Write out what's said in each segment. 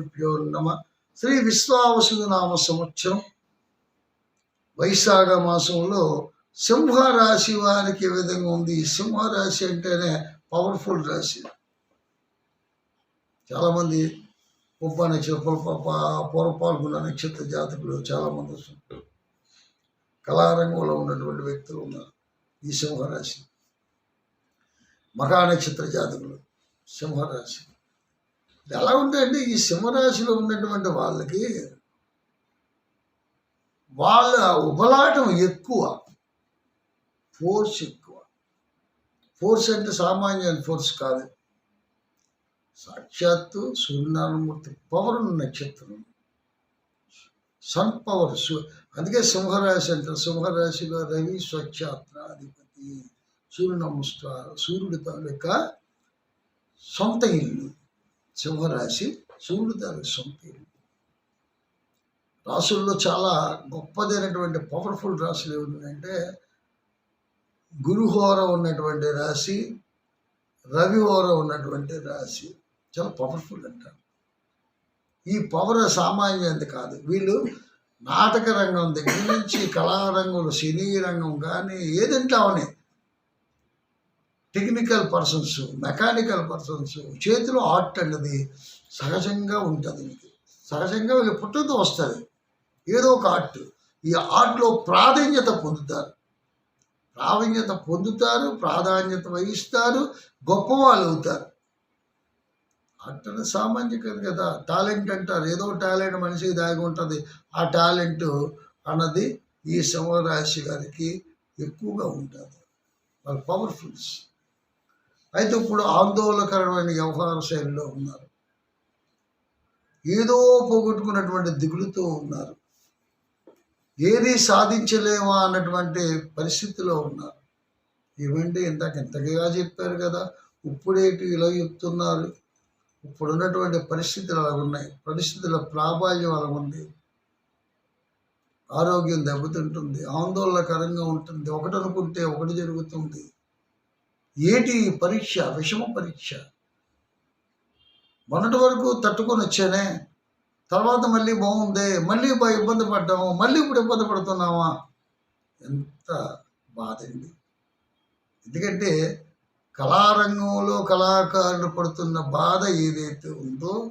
గురుభ్యో నమ. శ్రీ విశ్వావసుడు నామ సంవత్సరం. వైశాఖ మాసంలో సింహ రాశి వారికి ఏ విధంగా ఉంది? సింహరాశి సింహ రాశి అంటేనే పవర్ఫుల్ రాశి. చాలామంది ఉప నక్షత్ర పూర్వపాల్గొన్న నక్షత్ర జాతకులు చాలామంది వస్తుంటారు. కళారంగంలో ఉన్నటువంటి వ్యక్తులు ఉన్నారు ఈ సింహరాశి. మకా నక్షత్ర జాతకులు సింహరాశి. ఎలా ఉందంటే ఈ సింహరాశిలో ఉన్నటువంటి వాళ్ళకి వాళ్ళ ఉబలాటం ఎక్కువ. ఫోర్స్ ఎక్కువ. ఫోర్స్ అంటే సామాన్య ఫోర్స్ కాదు. సాక్షాత్తు సూర్యనారాయణమూర్తి పవర్ ఉన్న నక్షత్రం. సన్ పవర్ అందుకే సింహరాశి అంటారు. సింహరాశిలో రవి స్వచ్ఛాత్రాధిపతి సూర్య నమస్కారం సూర్యుడి యొక్క సొంత ఇల్లు. సింహరాశి సూర్యుడి తాలూకా సొంత రాసుల్లో చాలా గొప్పదైనటువంటి పవర్ఫుల్ రాశులు ఏమున్నాయంటే గురుహోర ఉన్నటువంటి రాశి రవిహోర ఉన్నటువంటి రాశి చాలా పవర్ఫుల్ అంటారు. ఈ పవర్ సామాన్యంది కాదు. వీళ్ళు నాటక రంగం దగ్గర నుంచి కళారంగం సినీ రంగం కానీ ఏదంటే అవని టెక్నికల్ పర్సన్స్ మెకానికల్ పర్సన్స్ చేతిలో ఆర్ట్ అన్నది సహజంగా ఉంటుంది. మీకు సహజంగా వీళ్ళు పుట్టుతో వస్తుంది. ఏదో ఒక ఆర్ట్. ఈ ఆర్ట్లో ప్రాధాన్యత పొందుతారు. ప్రావీణ్యత పొందుతారు ప్రాధాన్యత వహిస్తారు గొప్పవాళ్ళు అవుతారు. అంటే సామాన్యకం కదా. టాలెంట్ అంటారు. ఏదో టాలెంట్ మనిషికి దాగి ఉంటుంది. ఆ టాలెంట్ అన్నది ఈ సింహరాశి గారికి ఎక్కువగా ఉంటుంది. వాళ్ళు పవర్ఫుల్స్. అయితే ఇప్పుడు ఆందోళనకరమైన వ్యవహార శైలిలో ఉన్నారు. ఏదో పోగొట్టుకున్నటువంటి దిగులుతో ఉన్నారు. ఏది సాధించలేమా అన్నటువంటి పరిస్థితిలో ఉన్నారు. ఏమంటే ఇందాక ఎంతగా చెప్పారు కదా ఇప్పుడేటి ఇలా చెప్తున్నారు. ఇప్పుడు ఉన్నటువంటి పరిస్థితులు అలా ఉన్నాయి పరిస్థితుల ప్రాబల్యం అలా ఉంది ఆరోగ్యం దెబ్బతింటుంది. ఆందోళనకరంగా ఉంటుంది. ఒకటి అనుకుంటే ఒకటి జరుగుతుంది. ఏటి పరీక్ష విషమ పరీక్ష? మొన్నటి వరకు తట్టుకొని వచ్చానే తర్వాత మళ్ళీ బాగుంది మళ్ళీ బా- ఇబ్బంది పడ్డాము మళ్ళీ ఇప్పుడు ఇబ్బంది పడుతున్నామా? ఎంత బాధ అండి ఎందుకంటే కళారంగంలో కళాకారులు పడుతున్న బాధ ఏదైతే ఉందో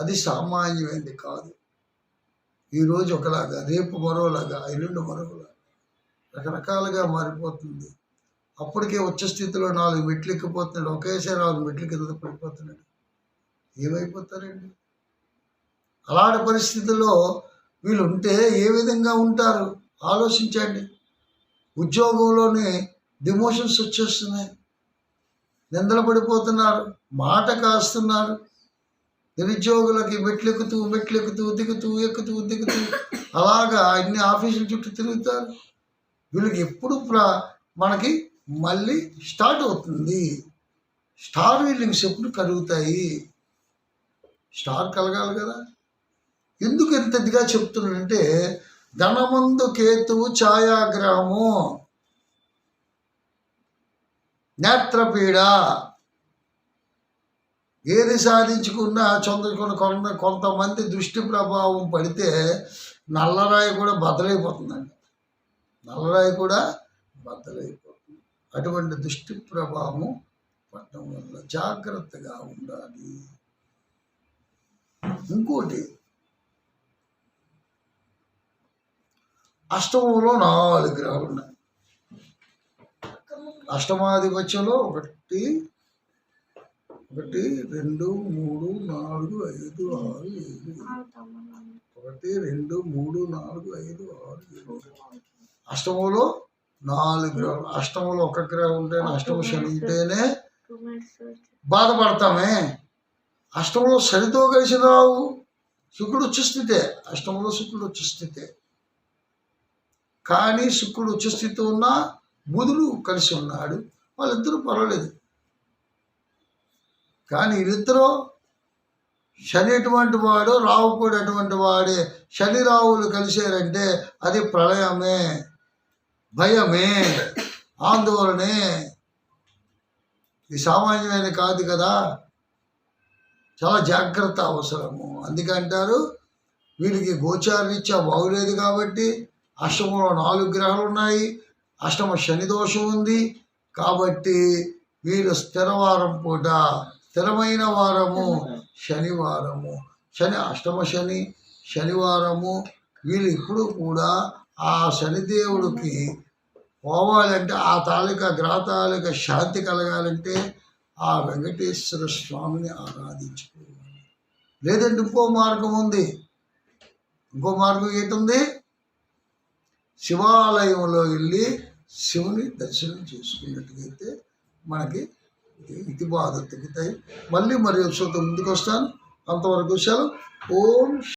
అది సామాన్యమైనది కాదు. ఈరోజు ఒకలాగా రేపు మరోలాగా ఎల్లుండి మరోలాగా రకరకాలుగా మారిపోతుంది. అప్పటికే వచ్చే స్థితిలో నాలుగు మెట్లు ఎక్కిపోతున్నాడు. ఒకేసారి నాలుగు మెట్లు కింద పడిపోతున్నాడు. ఏమైపోతారండి? అలాంటి పరిస్థితుల్లో వీళ్ళు ఉంటే ఏ విధంగా ఉంటారు? ఆలోచించండి. ఉద్యోగంలోనే డిమోషన్స్ వచ్చేస్తున్నాయి. నిందలు పడిపోతున్నారు. మాట కాస్తున్నారు. నిరుద్యోగులకి మెట్లెక్కుతూ మెట్లెక్కుతూ దిగుతూ ఎక్కుతూ దిగుతూ అలాగా అన్ని ఆఫీసుల చుట్టూ తిరుగుతారు. వీళ్ళకి ఎప్పుడు ప్రా మనకి మళ్ళీ స్టార్ట్ అవుతుంది. స్టార్ వీలింగ్స్ ఎప్పుడు కలుగుతాయి స్టార్ కలగాలి కదా. ఎందుకు ఎంత ఇదిగా చెప్తున్నానంటే ధనమందు కేతువు ఛాయాగ్రహము. నేత్రపీడ. ఏది సాధించుకున్నా చంద్రుకున్న కొంత కొంతమంది దృష్టి ప్రభావం పడితే నల్లరాయి కూడా బద్దలైపోతుందండి నల్లరాయి కూడా బద్దలైపోతుంది అటువంటి దృష్టి ప్రభావం పట్టడం వల్ల జాగ్రత్తగా ఉండాలి. ఇంకోటి అష్టమంలో నాలుగు గ్రహాలు ఉన్నాయి. అష్టమాధిపత్యంలో ఒకటి ఒకటి రెండు మూడు నాలుగు ఐదు ఆరు ఏడు. ఒకటి రెండు మూడు నాలుగు ఐదు ఆరు ఏడు. అష్టమంలో నాలుగు గ్రహాలు అష్టమంలో ఒక గ్రహం ఉంటేనే అష్టమ శని ఉంటేనే బాధపడతామే. అష్టంలో శనితో కలిసి రావు శుక్రుడు ఉచ్చస్థితే అష్టంలో శుక్రుడు ఉచ్చస్థితే కానీ శుక్రుడు ఉచ్చస్థితి ఉన్నా బుధుడు కలిసి ఉన్నాడు. వాళ్ళిద్దరూ పర్వాలేదు. కానీ వీళ్ళిద్దరూ శని ఎటువంటి వాడు రావు కూడా అటువంటి వాడే. శని రావులు కలిసారంటే అది ప్రళయమే. భయమే ఆందోళనే. ఇది సామాన్యమైన కాదు కదా. చాలా జాగ్రత్త అవసరము. అందుకంటారు వీరికి గోచారరీత్యా బాగులేదు కాబట్టి అష్టమంలో నాలుగు గ్రహాలు ఉన్నాయి. అష్టమ శని దోషం ఉంది. కాబట్టి వీరు స్థిరవారం పూట స్థిరమైన వారము శనివారము. శని అష్టమ శని శనివారము. వీళ్ళు ఇప్పుడు కూడా ఆ శనిదేవుడికి పోవాలంటే ఆ తాలూకా గ్రహ తాలూకా శాంతి కలగాలంటే ఆ వెంకటేశ్వర స్వామిని ఆరాధించుకోవాలి. లేదంటే ఇంకో మార్గం ఉంది. ఇంకో మార్గం ఏంటుంది? శివాలయంలో వెళ్ళి శివుని దర్శనం చేసుకున్నట్టుగైతే మనకి ఇది బాధ తగ్గుతాయి. మళ్ళీ మరి వచ్చి ముందుకు వస్తాను అంతవరకు సెలవు. ఓం